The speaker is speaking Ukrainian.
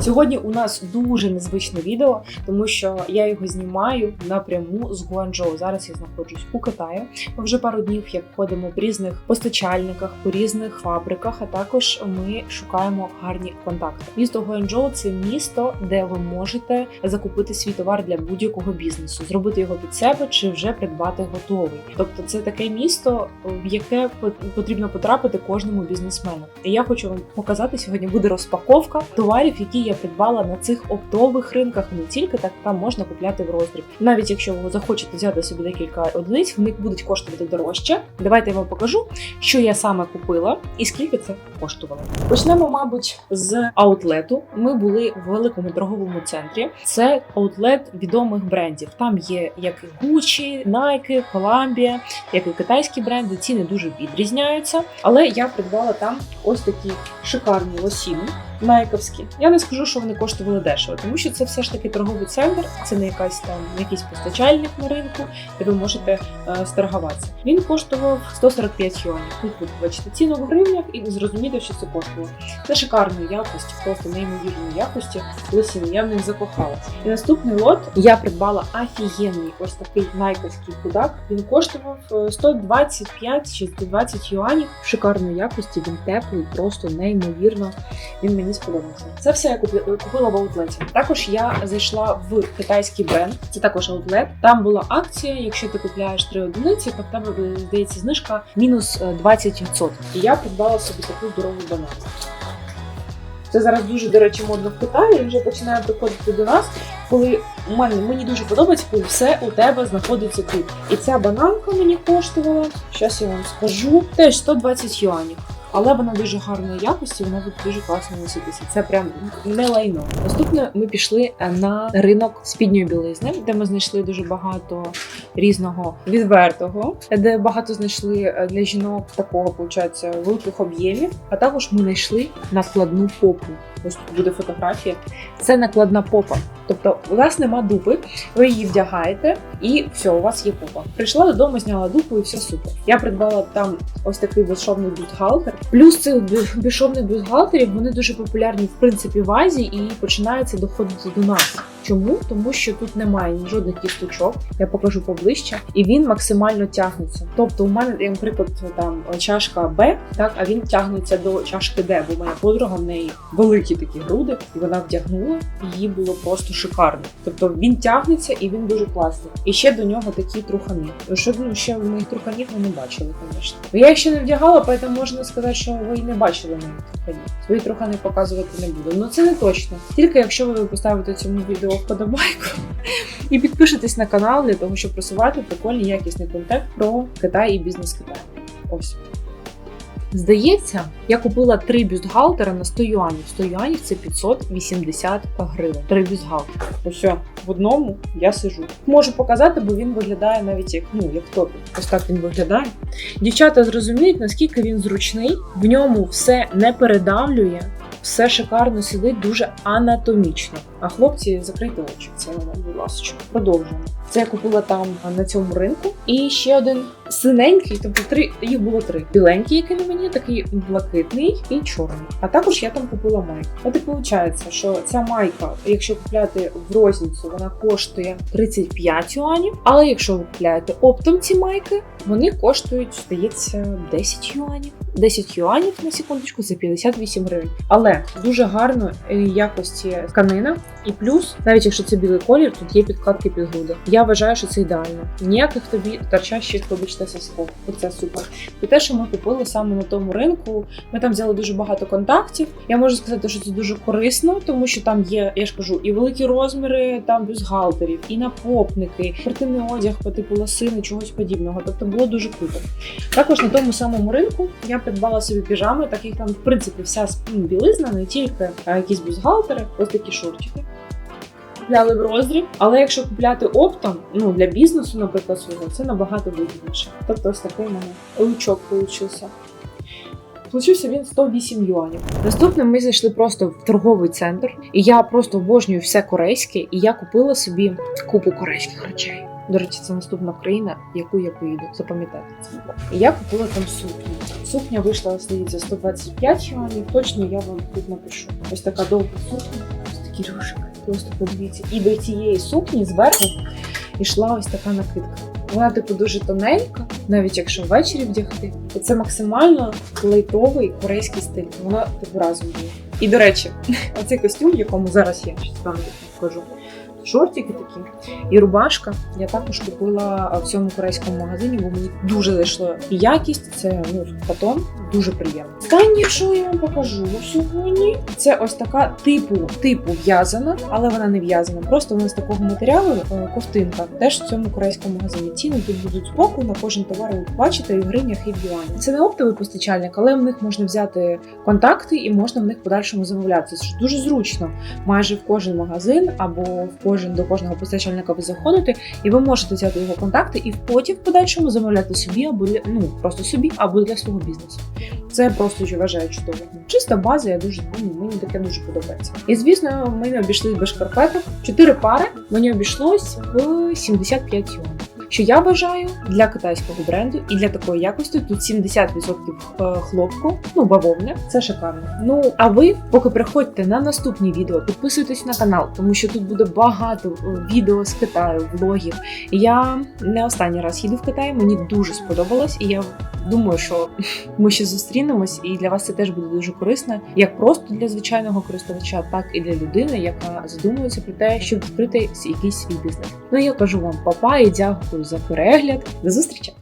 Сьогодні у нас дуже незвичне відео, тому що я його знімаю напряму з Гуанчжоу. Зараз я знаходжусь у Китаї. Ми вже пару днів як ходимо в різних постачальниках, по різних фабриках. А також ми шукаємо гарні контакти. Місто Гуанчжоу – це місто, де ви можете закупити свій товар для будь-якого бізнесу, зробити його під себе чи вже придбати готовий. Тобто, це таке місто, в яке потрібно потрапити кожному бізнесмену. І я хочу вам показати сьогодні. Буде розпаковка товарів, які я придбала на цих оптових ринках. Не тільки так там можна купляти в роздріб. Навіть якщо ви захочете взяти собі декілька одиниць, вони будуть коштувати дорожче. Давайте я вам покажу, що я саме купила і скільки це коштувало. Почнемо, мабуть, з аутлету. Ми були в великому торговому центрі. Це аутлет відомих брендів. Там є як і Gucci, Nike, Columbia, як і китайські бренди. Ціни дуже відрізняються. Але я придбала там ось такі шикарні лосіни найковські. Я не скажу, що вони коштували дешево, тому що це все ж таки торговий центр, це не якась там якийсь постачальник на ринку, де ви можете е, сторгуватися. Він коштував 145 юанів. Тут ви бачите ціну в гривнях і зрозуміти, що це коштувало. Це шикарної якості, просто неймовірної якості. Лисіни, я в них закохалась. І наступний лот я придбала офігенний ось такий найковський кудак. Він коштував 125 чи 120 юанів шикарної якості. Він теплий, просто неймовірно. Він мені мені сподобався. Це все я купила в аутлеті. Також я зайшла в китайський бренд, це також аутлет. Там була акція. Якщо ти купляєш три одиниці, то в тебе здається знижка мінус 20%. І я придбала собі таку здорову банану. Це зараз дуже, до речі, модно в Китаї. Вже починає приходити до нас, коли у мене мені дуже подобається, коли все у тебе знаходиться тут. І ця бананка мені коштувала. Зараз я вам скажу. Теж 120 юанів але вона дуже гарної якості, вона буде дуже класно носитися. Це прям не лайно. Наступне ми пішли е, на ринок спідньої білизни, де ми знайшли дуже багато різного відвертого, де багато знайшли е, для жінок такого, виходить, великих об'ємів. А також ми знайшли накладну попу. Ось тут буде фотографія. Це накладна попа. Тобто, у вас нема дупи, ви її вдягаєте, і все, у вас є попа. Прийшла додому, зняла дупу, і все супер. Я придбала там ось такий безшовний бюстгальтер. Плюс цих безшовних бюстгальтерів вони дуже популярні в принципі в Азії і починаються доходити до нас. Чому? Тому що тут немає жодних кісточок, я покажу поближче, і він максимально тягнеться. Тобто, у мене, наприклад, там чашка Б, так, а він тягнеться до чашки Д, бо моя подруга в неї великі такі груди, і вона вдягнула, їй було просто шикарно. Тобто він тягнеться і він дуже класний. І ще до нього такі трухани. Що ну, ще моїх труханів ми не бачили, звісно. Я їх ще не вдягала, тому можна сказати, що ви і не бачили моїх труханів. Свої трохани показувати не буду. Ну це не точно. Тільки якщо ви поставите цьому відео вподобайку і підпишитесь на канал для того, щоб просувати прикольний якісний контент про Китай і бізнес Китаю. Ось. Здається, я купила три бюстгальтера на 100 юанів. 100 юанів це 580 гривень. Три бюстгальтера. Ось в одному я сижу. Можу показати, бо він виглядає навіть як ну, як топі. Ось так він виглядає. Дівчата зрозуміють, наскільки він зручний, в ньому все не передавлює, все шикарно сидить, дуже анатомічно. А хлопці закрийте очі. Це будь ласка. Продовжуємо. Це я купила там на цьому ринку. І ще один синенький, тобто три їх було три. Біленький, який на мені, такий блакитний і чорний. А також я там купила майку. От і виходить, що ця майка, якщо купляти в розницю, вона коштує 35 юанів. Але якщо ви купляєте оптом ці майки, вони коштують, здається, 10 юанів. 10 юанів на секундочку це 58 гривень. Але дуже гарно е, якості тканина. І плюс, навіть якщо це білий колір, тут є підкладки під груди. Я вважаю, що це ідеально. Ніяких тобі торчащих, вибачте, сосков. Оце супер. І те, що ми купили саме на тому ринку, ми там взяли дуже багато контактів. Я можу сказати, що це дуже корисно, тому що там є, я ж кажу, і великі розміри там бюстгальтерів, і напопники, спортивний одяг по типу лосини, чогось подібного. Тобто було дуже круто. Також на тому самому ринку я придбала собі піжами, так як там, в принципі, вся білизна, не тільки а якісь бюстгальтери, ось такі шортики купляли в роздріб, але якщо купляти оптом, ну для бізнесу, наприклад, свого, це набагато вигідніше. Тобто ось такий у мене лучок получився. Получився він 108 юанів. Наступним ми зайшли просто в торговий центр, і я просто обожнюю все корейське, і я купила собі купу корейських речей. До речі, це наступна країна, в яку я поїду. Запам'ятайте це. І я купила там сукню. Сукня вийшла, здається, 125 юанів. Точно я вам тут напишу. Ось така довга сукня. Кірюшик, просто подивіться. І до цієї сукні зверху йшла ось така накидка. Вона, типу, дуже тоненька, навіть якщо ввечері вдягти. І це максимально лайтовий корейський стиль. Вона типу разом буде. І до речі, оцей костюм, в якому зараз я вам покажу. Шортики такі і рубашка. Я також купила в цьому корейському магазині, бо мені дуже зайшло і якість. Це ну катон, дуже приємно. Останнє, що я вам покажу сьогодні, це ось така типу типу в'язана, але вона не в'язана. Просто вона з такого матеріалу е, ковтинка. Теж в цьому корейському магазині. Ціни тут будуть збоку на кожен товар. Ви побачите і в гривнях, і в юані. Це не оптовий постачальник, але в них можна взяти контакти і можна в них подальшому замовляти. Це дуже зручно. Майже в кожен магазин або в кожен до кожного постачальника ви заходите, і ви можете взяти його контакти і потім в подальшому замовляти собі або для ну просто собі або для свого бізнесу. Це просто я вважаю чудово. Чиста база, я дуже ну, мені таке дуже подобається. І звісно, ми не обійшлися без шкарпеток. Чотири пари мені обійшлось в 75 юанів. Що я вважаю для китайського бренду і для такої якості тут 70% хлопку, ну бавовня, це шикарно. Ну а ви поки приходьте на наступні відео, підписуйтесь на канал, тому що тут буде багато е, відео з Китаю, влогів. Я не останній раз їду в Китай, мені дуже сподобалось, і я думаю, що ми ще зустрінемось, і для вас це теж буде дуже корисно, як просто для звичайного користувача, так і для людини, яка задумується про те, щоб відкрити якийсь свій бізнес. Ну я кажу вам, папа, і дякую за перегляд. До зустрічі!